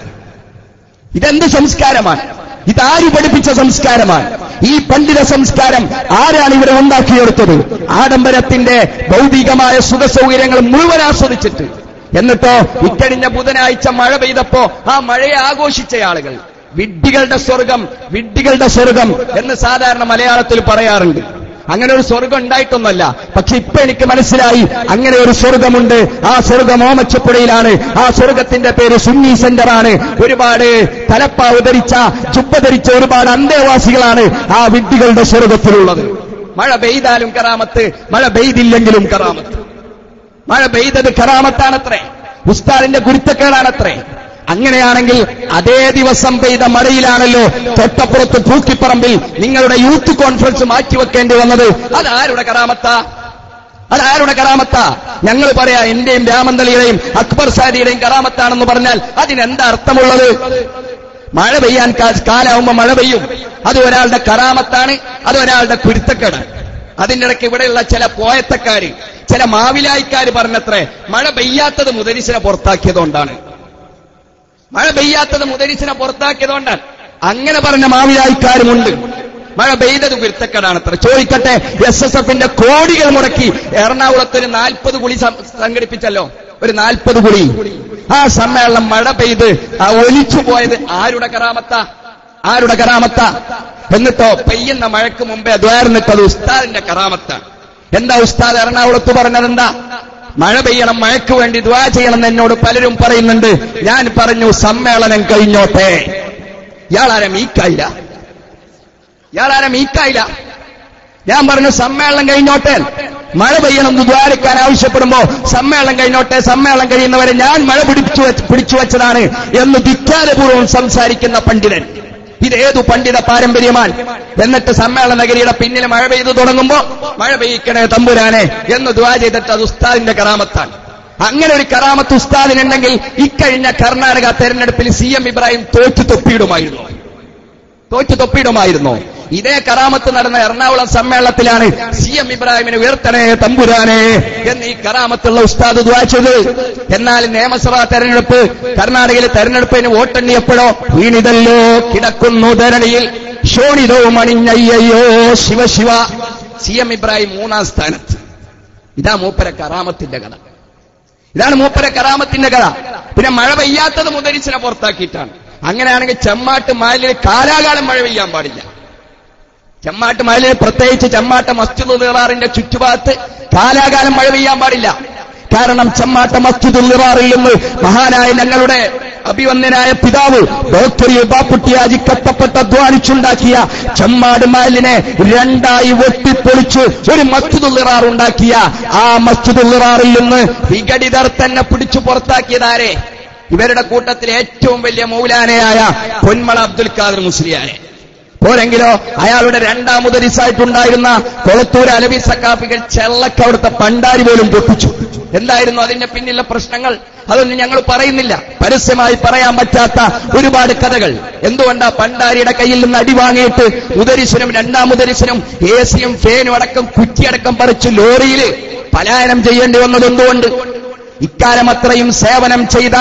ഇതെന്ത് സംസ്കാരമാണ്? ഇതാര് പഠിപ്പിച്ച സംസ്കാരമാണ്? ഈ പണ്ഡിത സംസ്കാരം ആരാണ് ഇവരെ ഉണ്ടാക്കിയെടുത്തത്? ആഡംബരത്തിന്റെ ഭൗതികമായ സുഖ സൗകര്യങ്ങൾ മുഴുവൻ ആസ്വദിച്ചിട്ട്. എന്നിട്ടോ ഇക്കഴിഞ്ഞ ബുധനാഴ്ച മഴ പെയ്തപ്പോ ആ മഴയെ ആഘോഷിച്ച ആളുകൾ. വിഡ്ഢികളുടെ സ്വർഗം വിഡ്ഢികളുടെ സ്വർഗം എന്ന് സാധാരണ മലയാളത്തിൽ പറയാറുണ്ട്. അങ്ങനെ ഒരു സ്വർഗം ഉണ്ടായിട്ടൊന്നല്ല പക്ഷെ ഇപ്പൊ എനിക്ക് മനസ്സിലായി അങ്ങനെ ഒരു സ്വർഗമുണ്ട്. ആ സ്വർഗം ഓമച്ചപ്പുഴയിലാണ്. ആ സ്വർഗത്തിന്റെ പേര് സുന്നി ആണ് ഒരുപാട് തലപ്പാവ് ധരിച്ച ചുപ്പ ധരിച്ച ഒരുപാട് അന്തേവാസികളാണ് ആ വിഡ്ഢികളുടെ സ്വർഗത്തിലുള്ളത്. മഴ പെയ്താലും കറാമത്ത് മഴ പെയ്തില്ലെങ്കിലും കറാമത്ത് മഴ പെയ്തത് കറാമത്താണത്രേ ഉസ്താദിന്റെ ഗുരുത്തക്കേടാണത്രേ. അങ്ങനെയാണെങ്കിൽ അതേ ദിവസം പെയ്ത മഴയിലാണല്ലോ തൊട്ടപ്പുറത്ത് പൂക്കിപ്പറമ്പിൽ നിങ്ങളുടെ യൂത്ത് കോൺഫറൻസ് മാറ്റിവെക്കേണ്ടി വന്നത്. അതാരുടെ കറാമത്താ അതാരുടെ കറാമത്താ ഞങ്ങൾ പറയാ എന്റെയും രാമന്തലിയുടെയും അക്ബർ സാരിയുടെയും കറാമത്താണെന്ന് പറഞ്ഞാൽ അതിനെന്താ അർത്ഥമുള്ളത്? മഴ പെയ്യാൻ കാലാവുമ്പോ മഴ പെയ്യും. അത് ഒരാളുടെ കറാമത്താണ് അത് ഒരാളുടെ കുരുത്തക്കേടാണ്. അതിന്റെ ഇടയ്ക്ക് ഇവിടെയുള്ള ചില പോയത്തക്കാര് ചില മാവിലായിക്കാര് പറഞ്ഞത്രേ മഴ പെയ്യാത്തത് മുതരിസിനെ പുറത്താക്കിയതുകൊണ്ടാണ്. മഴ പെയ്യാത്തത് മുതലിച്ചിനെ പുറത്താക്കിയതുകൊണ്ടാണ്. അങ്ങനെ പറഞ്ഞ മാവിലായിക്കാരുമുണ്ട് മഴ പെയ്തത് കുരുത്തക്കേടാണത്ര ചോദിക്കട്ടെ എസ് എസ് എഫിന്റെ കോടികൾ മുടക്കി എറണാകുളത്ത് ഒരു നാൽപ്പത് കുളി സംഘടിപ്പിച്ചല്ലോ? ഒരു നാൽപ്പത് കുളി. ആ സമ്മേളനം മഴ പെയ്ത് ആ ഒലിച്ചു പോയത് ആരുടെ കറാമത്ത ആരുടെ കറാമത്ത എന്നിട്ടോ പെയ്യുന്ന മഴയ്ക്ക് മുമ്പേ ദ്വേർന്നിട്ടത് ഉസ്താദിന്റെ കറാമത്ത എന്താ ഉസ്താദ് എറണാകുളത്ത് പറഞ്ഞതെന്താ? മഴ പെയ്യണം മഴയ്ക്ക് വേണ്ടി ദ്വാ ചെയ്യണം എന്നോട് പലരും പറയുന്നുണ്ട്. ഞാൻ പറഞ്ഞു സമ്മേളനം കഴിഞ്ഞോട്ടെ. ഇയാളാരെ മീക്കായില്ല? ഇയാളാരെ മീക്കായില്ല? ഞാൻ പറഞ്ഞു സമ്മേളനം കഴിഞ്ഞോട്ടെ. മഴ പെയ്യണം ദ്വാരക്കാൻ ആവശ്യപ്പെടുമ്പോ സമ്മേളനം കഴിഞ്ഞോട്ടെ സമ്മേളനം കഴിയുന്നവരെ ഞാൻ മഴ പിടിച്ചു പിടിച്ചു വെച്ചതാണ് എന്ന് ധിക്കാരപൂർവം സംസാരിക്കുന്ന പണ്ഡിതൻ. ഇത് ഏതു പണ്ഡിത പാരമ്പര്യമാൻ എന്നിട്ട് സമ്മേളന നഗരിയുടെ പിന്നിൽ മഴ പെയ്തു തുടങ്ങുമ്പോ മഴ പെയ്യിക്കണേ തമ്പുരാനെ എന്ന് ദ്വാ ചെയ്തിട്ട് അത് ഉസ്താദിന്റെ കറാമത്താണ് അങ്ങനെ ഒരു കറാമത്ത് ഉസ്താദിനുണ്ടെങ്കിൽ ഇക്കഴിഞ്ഞ കർണാടക തെരഞ്ഞെടുപ്പിൽ സി എം ഇബ്രാഹിം തോറ്റു തൊപ്പിയിടുമായിരുന്നു. തോറ്റു തൊപ്പിയിടുമായിരുന്നു. ഇതേ കറാമത്ത് നടന്ന എറണാകുളം സമ്മേളനത്തിലാണ് സി എം ഇബ്രാഹിമിന് ഉയർത്തണേ തമ്പുരാനെ എന്ന് ഈ കറാമത്തുള്ള ഉസ്താദ് ദ്വാച്ചത് എന്നാൽ നിയമസഭാ തെരഞ്ഞെടുപ്പ് കർണാടകയിലെ തെരഞ്ഞെടുപ്പിന് വോട്ടെണ്ണിയപ്പോഴോ വീണിതല്ലോ കിടക്കുന്നു ധരണിയിൽ. ഷോണിതോ മണിഞ്ഞയ്യോ ശിവ ശിവ. സി എം ഇബ്രാഹിം മൂന്നാം സ്ഥാനത്ത്. ഇതാ മൂപ്പര കറാമത്തിന്റെ കഥ. ഇതാണ് മൂപ്പര കറാമത്തിന്റെ കഥ. പിന്നെ മഴ പെയ്യാത്തത് മുതലിച്ചിനെ പുറത്താക്കിയിട്ടാണ്. അങ്ങനെയാണെങ്കിൽ ചെമ്മാട്ട് മാലിന് കാലാകാലം മഴ പെയ്യാൻ പാടില്ല. ചെമ്മാട്ട് മാലിന് പ്രത്യേകിച്ച് ചെമ്മാട്ട മസ്ജിദ് നിറാറിന്റെ ചുറ്റുഭാഗത്ത് കാലാകാലം മഴ പെയ്യാൻ പാടില്ല. കാരണം ചെമ്മാട്ട മസ്ജിദ് നിറാറിൽ നിന്ന് മഹാനായ ഞങ്ങളുടെ അഭിവന്ദനായ പിതാവ് ഡോക്ടർ യുബാപ്പുട്ടിയാജി അധ്വാനിച്ചുണ്ടാക്കിയ ചെമ്മാട് മാലിനെ രണ്ടായി വെട്ടിപ്പൊളിച്ച് ഒരു മസ്ജിദുൽ നിറാർ ഉണ്ടാക്കിയ ആ മസ്ജിദുൽ നിറാറിൽ നിന്ന് വിഘടിതർ തന്നെ പിടിച്ചു പുറത്താക്കിയതാരെ? ഇവരുടെ കൂട്ടത്തിൽ ഏറ്റവും വലിയ മൗലാനയായ പൊന്മള അബ്ദുൽ ഖാദർ മുസ്ലിയാനെ. പോരെങ്കിലോ അയാളുടെ രണ്ടാമതൊരിസായിട്ടുണ്ടായിരുന്ന കൊളത്തൂർ അലബി സക്കാഫികൾ ചെള്ളക്ക് അവിടുത്തെ പണ്ടാരി പോലും പൊട്ടിച്ചു. എന്തായിരുന്നു അതിന്റെ പിന്നിലെ പ്രശ്നങ്ങൾ? അതൊന്നും ഞങ്ങൾ പറയുന്നില്ല. പരസ്യമായി പറയാൻ പറ്റാത്ത ഒരുപാട് കഥകൾ. എന്തുകൊണ്ടാ പണ്ടാരിയുടെ കയ്യിൽ നിന്ന് അടി വാങ്ങിയിട്ട് മുദരിശനും രണ്ടാം മുതരിശനും എ സിയും ഫേനും അടക്കം കുറ്റിയടക്കം പറിച്ച് ലോറിയിൽ പലായനം ചെയ്യേണ്ടി വന്നത് എന്തുകൊണ്ട് ഇക്കാലം അത്രയും സേവനം ചെയ്ത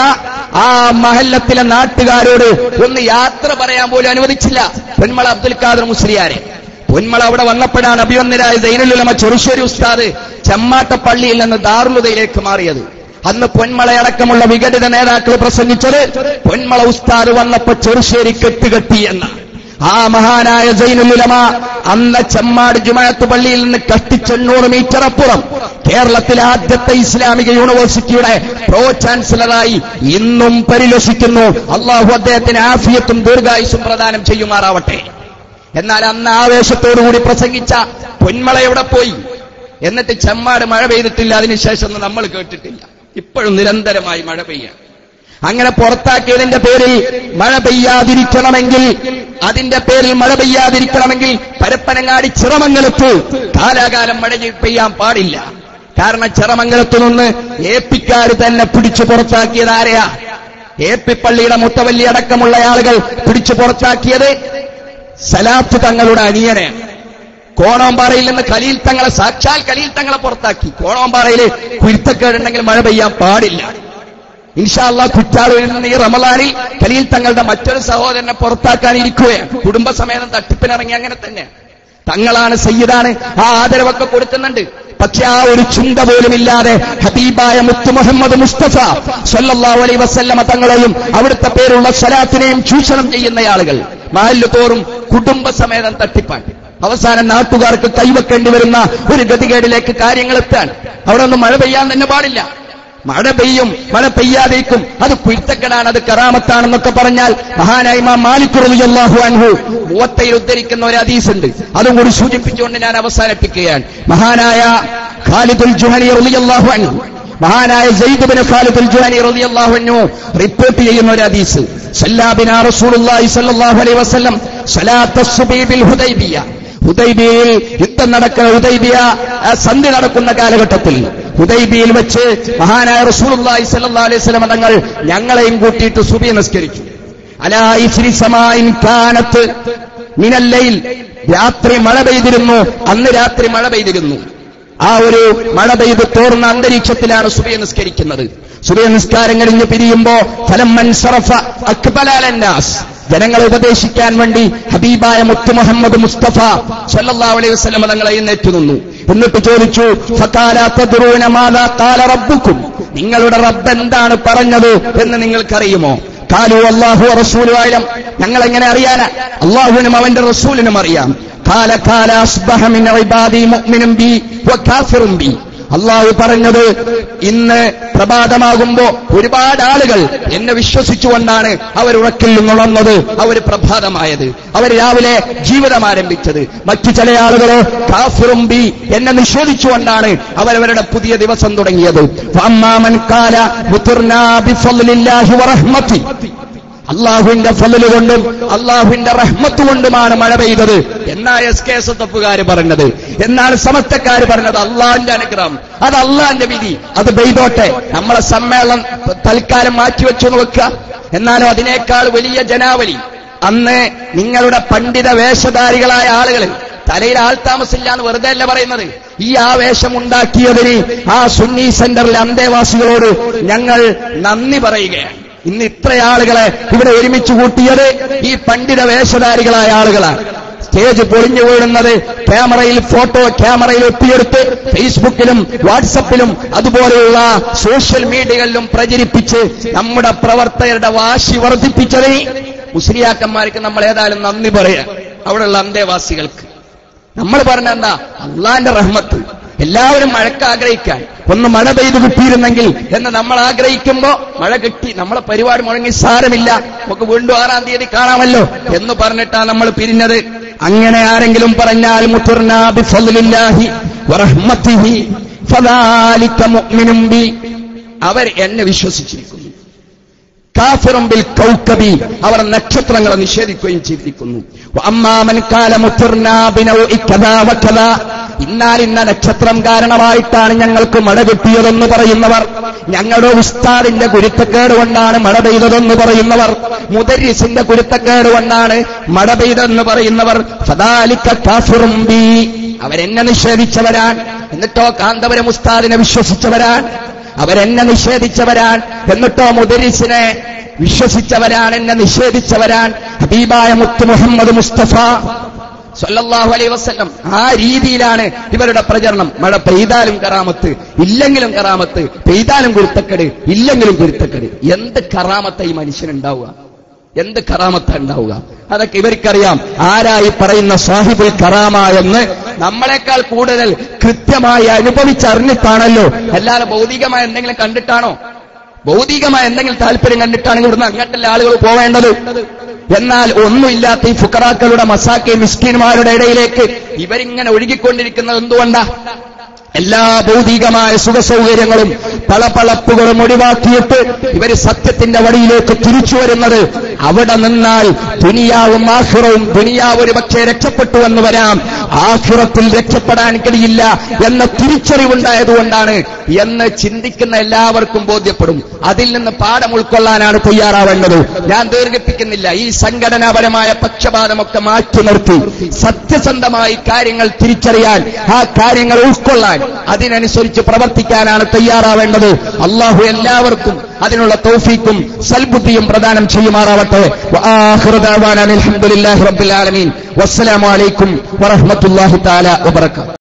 ആ മഹല്ലത്തിലെ നാട്ടുകാരോട് ഒന്ന് യാത്ര പറയാൻ പോലും അനുവദിച്ചില്ല. പൊന്മള അബ്ദുൽ ഖാദർ മുസ്ലിയാരെ. പൊന്മള അവിടെ വന്നപ്പോഴാണ് അഭിവന്ദനായ ദൈനുലുലമ ചെറുശ്ശേരി ഉസ്താദ് ചെമ്മാട്ടപ്പള്ളിയിൽ നിന്ന് ദാറുലുദയിലേക്ക് മാറിയത്. അന്ന് പൊന്മളയടക്കമുള്ള വിഘടിത നേതാക്കൾ പ്രസംഗിച്ചത് പൊന്മള ഉസ്താദ് വന്നപ്പോ ചെറുശ്ശേരി കെട്ടുകെട്ടി എന്ന് ആ മഹാനായ ജൈനുലമ അന്ന ചെമ്മാട് ജുമായത്ത് പള്ളിയിൽ നിന്ന് കഷ്ടിച്ചെണ്ണൂറ് മീറ്റർ അപ്പുറം കേരളത്തിലെ ആദ്യത്തെ ഇസ്ലാമിക യൂണിവേഴ്സിറ്റിയുടെ പ്രോ ചാൻസലറായി ഇന്നും പരിലസിക്കുന്നു അള്ളാഹു അദ്ദേഹത്തിന് ആഫിയത്തും ദീർഘായുസും പ്രദാനം ചെയ്യുമാറാവട്ടെ. എന്നാൽ അന്ന് ആവേശത്തോടുകൂടി പ്രസംഗിച്ച പൊന്മള എവിടെ പോയി? എന്നിട്ട് ചെമ്മാട് മഴ പെയ്തിട്ടില്ല അതിനുശേഷം നമ്മൾ കേട്ടിട്ടില്ല. ഇപ്പോഴും നിരന്തരമായി മഴ പെയ്യാം അങ്ങനെ പുറത്താക്കിയതിന്റെ പേരിൽ മഴ പെയ്യാതിരിക്കണമെങ്കിൽ അതിന്റെ പേരിൽ മഴ പെയ്യാതിരിക്കണമെങ്കിൽ പരപ്പനങ്ങാടി ചിറമംഗലത്ത് കാലാകാലം മഴ പെയ്യാൻ പാടില്ല. കാരണം ചിറമംഗലത്തു നിന്ന് ഏപ്പിക്കാർ തന്നെ പിടിച്ചു പുറത്താക്കിയത് ആരെയാ? ഏപ്പി പള്ളിയുടെ മുത്തവല്ലി അടക്കമുള്ള ആളുകൾ പിടിച്ചു പുറത്താക്കിയത് സലാത്ത് തങ്ങളുടെ അനിയനെ. കോണോമ്പാറയിൽ നിന്ന് കലീൽ തങ്ങളെ സാക്ഷാൽ കലീൽ തങ്ങളെ പുറത്താക്കി. കോണോമ്പാറയിൽ കുരുത്തക്കേടുണ്ടെങ്കിൽ മഴ പെയ്യാൻ പാടില്ല. ഇൻഷാല്ല കുറ്റാളൂരിൽ നിന്ന് ഈ റമലാനിൽ കലീൽ തങ്ങളുടെ മറ്റൊരു സഹോദരനെ പുറത്താക്കാൻ ഇരിക്കുകയാണ് കുടുംബസമേതം തട്ടിപ്പിനിറങ്ങി അങ്ങനെ തന്നെ. തങ്ങളാണ് സയ്യിദാണ്. ആ ആദരവൊക്കെ കൊടുക്കുന്നുണ്ട്. പക്ഷെ ആ ഒരു ചിന്ത പോലുമില്ലാതെ ഹബീബായ മുത്തു മുഹമ്മദ് മുസ്തഫ സല്ലല്ലാഹു അലൈഹി വസല്ലമ തങ്ങളെയും അവിടുത്തെ പേരുള്ള സ്വലാത്തിനെയും ചൂഷണം ചെയ്യുന്ന ആളുകൾ. മാലിൽ തോറും കുടുംബസമേതം തട്ടിപ്പാൻ. അവസാനം നാട്ടുകാർക്ക് കൈവെക്കേണ്ടി വരുന്ന ഒരു ഗതികേടിലേക്ക് കാര്യങ്ങൾ എത്താൻ. അവിടെ ഒന്നും മഴ പെയ്യാൻ തന്നെ പാടില്ല. മഴ പെയ്യും മഴ പെയ്യാതേക്കും അത് കുരുത്തക്കെടാണ് അത് കറാമത്താണെന്നൊക്കെ പറഞ്ഞാൽ മഹാനായ ഇമാം മാലിക് റളിയല്ലാഹു അൻഹു മൂവത്തയിൽ ഉദ്ധരിക്കുന്ന ഒരു അതീസുണ്ട് അതും കൂടി സൂചിപ്പിച്ചുകൊണ്ട് ഞാൻ അവസാനിപ്പിക്കുകയാണ്. മഹാനായ ഖാലിദുൽ ജുഹനി റളിയല്ലാഹു അൻഹു മഹാനായ ജയ്ദുബിന് ഖാലിദുൽ ജുഹനി റളിയല്ലാഹു അൻഹു റിപ്പോർട്ട് ചെയ്യുന്ന ഒരു ഹദീസ്. സല്ലാബിന റസൂലുള്ളാഹി അലൈഹി വസല്ലം സലാത്ത ഹുദൈബിയ ഹുദൈബിയയിൽ യുദ്ധം നടക്കുന്ന ഉദൈബിയ സന്ധി നടക്കുന്ന കാലഘട്ടത്തിൽ ഹുദൈബിയിൽ വെച്ച് മഹാനായ റസൂലുള്ളാഹി സല്ലാ അലൈഹി വസല്ലം തങ്ങൾ ഞങ്ങളെയും കൂട്ടിയിട്ട് സുബി നിസ്കരിച്ചു. അലാ ഇസ്രി സമായിൻ കാനത്ത് മിനല്ലയിൽ രാത്രി മഴ പെയ്തിരുന്നു അന്ന് രാത്രി മഴ പെയ്തിരുന്നു. ആ ഒരു മഴ പെയ്ത് തോർന്ന അന്തരീക്ഷത്തിലാണ് സുബിയ നിസ്കരിക്കുന്നത്. സുബിയ നിസ്കാരം കഴിഞ്ഞ് പിരിയുമ്പോ ഫലം മൻസറഫ അക്ബലാലന്നാസ് ജനങ്ങളെ ഉപദേശിക്കാൻ വേണ്ടി ഹബീബായ മുത്തു മുഹമ്മദ് മുസ്തഫ സല്ലല്ലാഹു അലൈഹി വസല്ലം തങ്ങളെ എന്നേറ്റു നിന്നു എന്നിട്ട് ചോദിച്ചു റബ്ബുക്കും? നിങ്ങളുടെ റബ്ബ് എന്താണ് പറഞ്ഞത് എന്ന് നിങ്ങൾക്കറിയുമോ? കാലു അള്ളാഹു റസൂലു ഞങ്ങൾ എങ്ങനെ അറിയാന? അള്ളാഹുവിനും അവന്റെ റസൂലിനും അറിയാം. കാല കാല അസ്ബഹ മിൻ ഇബാദി ബി വകാഫിറും ബി. അള്ളാഹു പറഞ്ഞത് ഇന്ന് പ്രഭാതമാകുമ്പോ ഒരുപാട് ആളുകൾ എന്നെ വിശ്വസിച്ചുകൊണ്ടാണ് അവർ ഉറക്കിൽ നിന്നുണർന്നത് അവർ പ്രഭാതമായത്. അവർ രാവിലെ ജീവിതം ആരംഭിച്ചത്. മറ്റു ചില ആളുകളോ കാഫിറും ബി എന്നെ നിഷേധിച്ചുകൊണ്ടാണ് അവരവരുടെ പുതിയ ദിവസം തുടങ്ങിയത്. അമ്മാമൻ കാല അള്ളാഹുവിന്റെ ഫലല് കൊണ്ടും അള്ളാഹുവിന്റെ റഹ്മത്ത് കൊണ്ടുമാണ് മഴ പെയ്തത്. എന്നാ എസ് കെ എസ് എഫുകാര് പറഞ്ഞത്. എന്നാണ് സമസ്തക്കാര് പറഞ്ഞത്. അള്ളാഹിന്റെ അനുഗ്രഹം. അത് അള്ളാഹിന്റെ വിധി. അത് പെയ്തോട്ടെ. നമ്മളെ സമ്മേളനം തൽക്കാലം മാറ്റിവെച്ചു നോക്കുക. എന്നാലും അതിനേക്കാൾ വലിയ ജനാവലി. അന്ന് നിങ്ങളുടെ പണ്ഡിത വേഷധാരികളായ ആളുകൾ തലയിൽ ആൾ താമസില്ല എന്ന് വെറുതെ അല്ല പറയുന്നത്. ഈ ആവേശം ഉണ്ടാക്കിയതിന് ആ സുന്നി സെന്ററിലെ അന്തേവാസികളോട് ഞങ്ങൾ നന്ദി പറയുകയാണ്. ഇന്ന് ഇത്ര ആളുകളെ ഇവിടെ ഒരുമിച്ച് കൂട്ടിയത് ഈ പണ്ഡിത വേഷധാരികളായ ആളുകളാണ്. സ്റ്റേജ് പൊളിഞ്ഞു വീഴുന്നത് ക്യാമറയിൽ ഫോട്ടോ ക്യാമറയിൽ ഒപ്പിയെടുത്ത് ഫേസ്ബുക്കിലും വാട്സപ്പിലും അതുപോലെയുള്ള സോഷ്യൽ മീഡിയകളിലും പ്രചരിപ്പിച്ച് നമ്മുടെ പ്രവർത്തകരുടെ വാശി വർദ്ധിപ്പിച്ചത് മുസ്ലിയാക്കന്മാർക്ക് നമ്മൾ ഏതായാലും നന്ദി പറയാം. അവിടെയുള്ള അന്തേവാസികൾക്ക്. നമ്മൾ പറഞ്ഞ എന്താ? അള്ളാന്റെ റഹ്മത്ത്. എല്ലാവരും മഴക്ക് ആഗ്രഹിക്കാൻ. ഒന്ന് മഴ പെയ്ത് കിട്ടിയിരുന്നെങ്കിൽ എന്ന് നമ്മൾ ആഗ്രഹിക്കുമ്പോ മഴ കിട്ടി. നമ്മളെ പരിപാടി മുഴങ്ങി സാരമില്ല. നമുക്ക് വീണ്ടും ആറാം തീയതി കാണാമല്ലോ എന്ന് പറഞ്ഞിട്ടാ നമ്മൾ പിരിഞ്ഞത്. അങ്ങനെ ആരെങ്കിലും പറഞ്ഞാൽ മുത്തുർനാ ബിഫദ്ലില്ലാഹി വറഹ്മത്തിഹി ഫദാലിക മുഅ്മിനും ബി അവർ എന്നെ വിശ്വസിച്ചിരിക്കുന്നു. കാഫിറും ബിൽ കൗക്കബി. അവർ നക്ഷത്രങ്ങളെ നിഷേധിക്കുകയും ചെയ്തിരിക്കുന്നു. അമ്മാമൻ ഇന്നാൽ ഇന്ന നക്ഷത്രം കാരണമായിട്ടാണ് ഞങ്ങൾക്ക് മഴ കിട്ടിയതെന്ന് പറയുന്നവർ. ഞങ്ങളുടെ ഉസ്താദിന്റെ ഗുരുത്തക്കേട് കൊണ്ടാണ് മഴ പെയ്തതെന്ന് പറയുന്നവർ. മുദരിസിന്റെ ഗുരുത്തക്കേട് കൊണ്ടാണ് മഴ പെയ്തതെന്ന് പറയുന്നവർ. ഫദാലിക്ക കാഫിറുംബി അവരെന്നെ നിഷേധിച്ചവരാൻ എന്നിട്ടോ കാന്തപുരം ഉസ്താദിനെ വിശ്വസിച്ചവരാൻ അവരെന്നെ നിഷേധിച്ചവരാൻ എന്നിട്ടോ മുദരിസിനെ വിശ്വസിച്ചവരാൻ എന്നെ നിഷേധിച്ചവരാൻ ഹബീബായ മുത്ത് മുഹമ്മദ് മുസ്തഫ സൊല്ലാഹു അലൈ വസ്ലം ആ രീതിയിലാണ് ഇവരുടെ പ്രചരണം. മഴ പെയ്താലും കറാമത്ത് ഇല്ലെങ്കിലും കറാമത്ത്. പെയ്താലും കുരുത്തക്കെട് ഇല്ലെങ്കിലും കുരുത്തക്കെട്. എന്ത് കറാമത്ത ഈ മനുഷ്യനുണ്ടാവുക? എന്ത് കറാമത്ത ഉണ്ടാവുക? അതൊക്കെ ഇവർക്കറിയാം. ആരായി പറയുന്ന സാഹിബുൽ കറാമ എന്ന് നമ്മളെക്കാൾ കൂടുതൽ കൃത്യമായി അനുഭവിച്ചറിഞ്ഞിട്ടാണല്ലോ. അല്ലാതെ ഭൗതികമായ എന്തെങ്കിലും കണ്ടിട്ടാണോ? ഭൗതികമായ എന്തെങ്കിലും താല്പര്യം കണ്ടിട്ടാണെങ്കിൽ ഇവിടുന്ന് അങ്ങോട്ടല്ല ആളുകൾ പോവേണ്ടത്? എന്നാൽ ഒന്നുമില്ലാത്ത ഈ ഫുക്കറാക്കളുടെ മസാക്കി മിസ്കിന്മാരുടെ ഇടയിലേക്ക് ഇവരിങ്ങനെ ഒഴുകിക്കൊണ്ടിരിക്കുന്നത് എന്തുകൊണ്ടാ? എല്ലാ ഭൗതികമായ സുഖസൗകര്യങ്ങളും പളപ്പളപ്പുകളും ഒഴിവാക്കിയിട്ട് ഇവർ സത്യത്തിന്റെ വഴിയിലേക്ക് തിരിച്ചു വരുന്നത് അവിടെ നിന്നാൽ ദുനിയാവും ആഹ്റവും ദുനിയാവ് ഒരു പക്ഷേ രക്ഷപ്പെട്ടു എന്ന് വരാം. ആഹ്റത്തിൽ രക്ഷപ്പെടാൻ കഴിയില്ല എന്ന തിരിച്ചറിവുണ്ടായതുകൊണ്ടാണ് എന്ന് ചിന്തിക്കുന്ന എല്ലാവർക്കും ബോധ്യപ്പെടും. അതിൽ നിന്ന് പാഠം ഉൾക്കൊള്ളാനാണ് തയ്യാറാവേണ്ടത്. ഞാൻ ദീർഘിപ്പിക്കുന്നില്ല. ഈ സംഘടനാപരമായ പക്ഷപാതമൊക്കെ മാറ്റി നിർത്തി സത്യസന്ധമായി കാര്യങ്ങൾ തിരിച്ചറിയാൻ ആ കാര്യങ്ങൾ ഉൾക്കൊള്ളാൻ അതിനനുസരിച്ച് പ്രവർത്തിക്കാനാണ് തയ്യാറാവേണ്ടത്. അള്ളാഹു എല്ലാവർക്കും അതിനുള്ള തൗഫീക്കും സൽബുദ്ധിയും പ്രദാനം ചെയ്യുമാറാവട്ടെ. വസ്സലാമലൈക്കും ദഅവാനാ താല വസ്സലാമു